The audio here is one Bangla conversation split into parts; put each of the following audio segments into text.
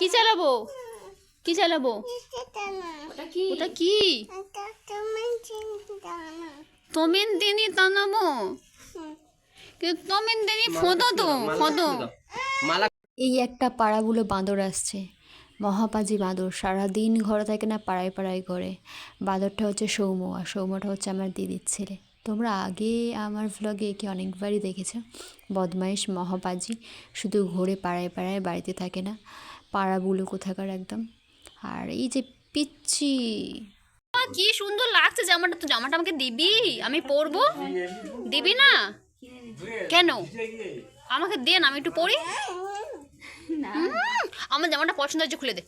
কি চালাবো? কি চালাবো? ওটা কি? ওটা কি? তমেন দিনি। টানাবো কিন্তু তমেন দিনি ফোঁদো তো ফোঁদো। মালা এই একটা পাড়াগুলো বাঁদর আসছে। মহাপাজি বাঁদর সারাদিন ঘরে থাকে না পাড়ায় পাড়ায় ঘরে। বাঁদরটা হচ্ছে সৌম্য আর সৌম্যটা হচ্ছে আমার দিদির ছেলে। তোমরা আগে আমার ভ্লগে একে অনেকবারই দেখেছ। বদমাইশ মহাপাজি শুধু ঘোরে পাড়ায় পাড়ায় বাড়িতে থাকে না। পাড়াগুলো কোথাকার একদম। আর এই যে পিচ্ছি কি সুন্দর লাগছে জামাটা। তো জামাটা আমাকে দিবি? আমি পরবো। দিবি না? কেন? আমাকে দে না আমি একটু পরি। হুম, আমার জামাটা পছন্দ হচ্ছে খুলে দে।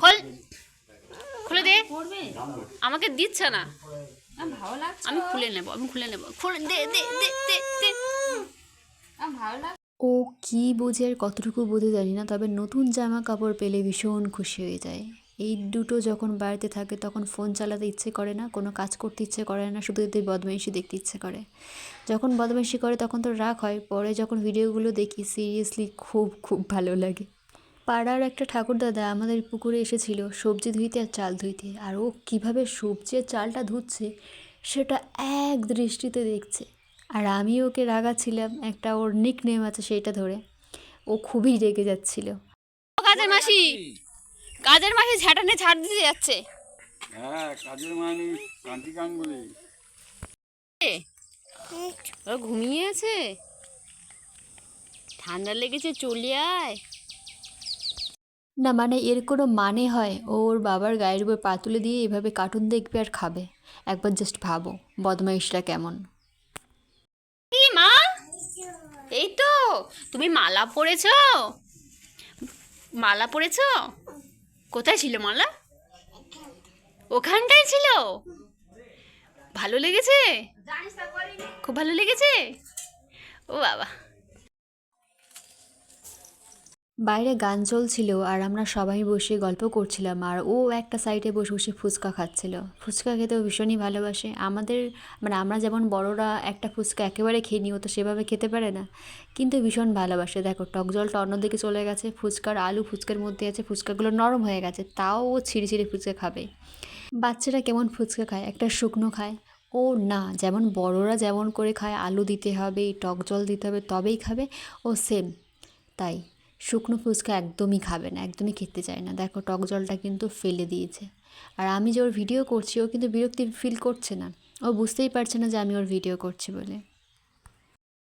খোল খুলে দে। আমাকে দিচ্ছে না। আমার ভালো লাগছে আমি খুলে নেব আমি খুলে নেব। খুলে দে দে দে দে দে। ভালো ও কি বোঝে আর কতটুকু বোঝে জানি না, তবে নতুন জামা কাপড় পেলে ভীষণ খুশি হয়ে যায়। এই দুটো যখন বাড়িতে থাকে, তখন ফোন চালাতে ইচ্ছে করে না, কোনো কাজ করতে ইচ্ছে করে না, শুধু এদের বদমাইশি দেখতে ইচ্ছে করে। যখন বদমাইশি করে, তখন তো রাগ হয়। পরে যখন ভিডিওগুলো দেখি সিরিয়াসলি খুব খুব ভালো লাগে। পাড়ার একটা ঠাকুরদাদা আমাদের পুকুরে এসেছিল, সবজি ধুইতে আর চাল ধুইতে। আর ও কীভাবে সবজি আর চালটা ধুচ্ছে, সেটা এক দৃষ্টিতে দেখছে। আর আমি ওকে রাগাচ্ছিলাম একটা ওর নিক নেম আছে সেইটা ধরে। ও খুবই রেগে যাচ্ছিল। ও কাজের মাসি! কাজের মাসি ঝাঁটা নিয়ে ছাড় দিতে যাচ্ছে। হ্যাঁ কাজের মানুষ কান্তি কান বলে ও ঘুমিয়ে আছে? ঠান্ডা লেগেছে চলে আয়। না মানে এর কোনো মানে হয় ও ওর বাবার গায়ের উপর পা তুলে দিয়ে এভাবে কার্টুন দেখবে আর খাবে। একবার জাস্ট ভাবো বদমাইশটা কেমন। এই তো, তুমি মালা পরেছ? মালা পরেছ? কোথায় ছিল মালা? ওখানটায় ছিল? ভালো লেগেছে? খুব ভালো লেগেছে? ও বাবা। বাইরে গান চলছিল আর আমরা সবাই বসে গল্প করছিলাম আর ও একটা সাইডে বসে বসে ফুচকা খাচ্ছিল। ফুচকা খেতেও ভীষণই ভালোবাসে। আমাদের মানে আমরা যেমন বড়রা একটা ফুচকা একেবারে খেয়ে নিই, ও তো সেভাবে খেতে পারে না। কিন্তু ভীষণ ভালোবাসে। দেখো, টক জলটা অন্যদিকে চলে গেছে। ফুচকার আলু ফুচকার মধ্যে আছে, ফুচকাগুলো নরম হয়ে গেছে, তাও ও ছিঁড়ে ছিঁড়ে ফুচকা খাবে। বাচ্চারা কেমন ফুচকা খায়? একটা শুকনো খায়। ও না, যেমন বড়রা যেমন করে খায়, আলু দিতে হবে, টক জল দিতে হবে, তবেই খাবে। ও সেম তাই। শুকনো ফুচকা একদমই খাবে না, একদমই খেতে চায় না। দেখো, টক জলটা কিন্তু ফেলে দিয়েছে। আর আমি যে ওর ভিডিও করছি, ও কিন্তু বিরক্তি ফিল করছে না। ও বুঝতেই পারছে না যে আমি ওর ভিডিও করছি বলে।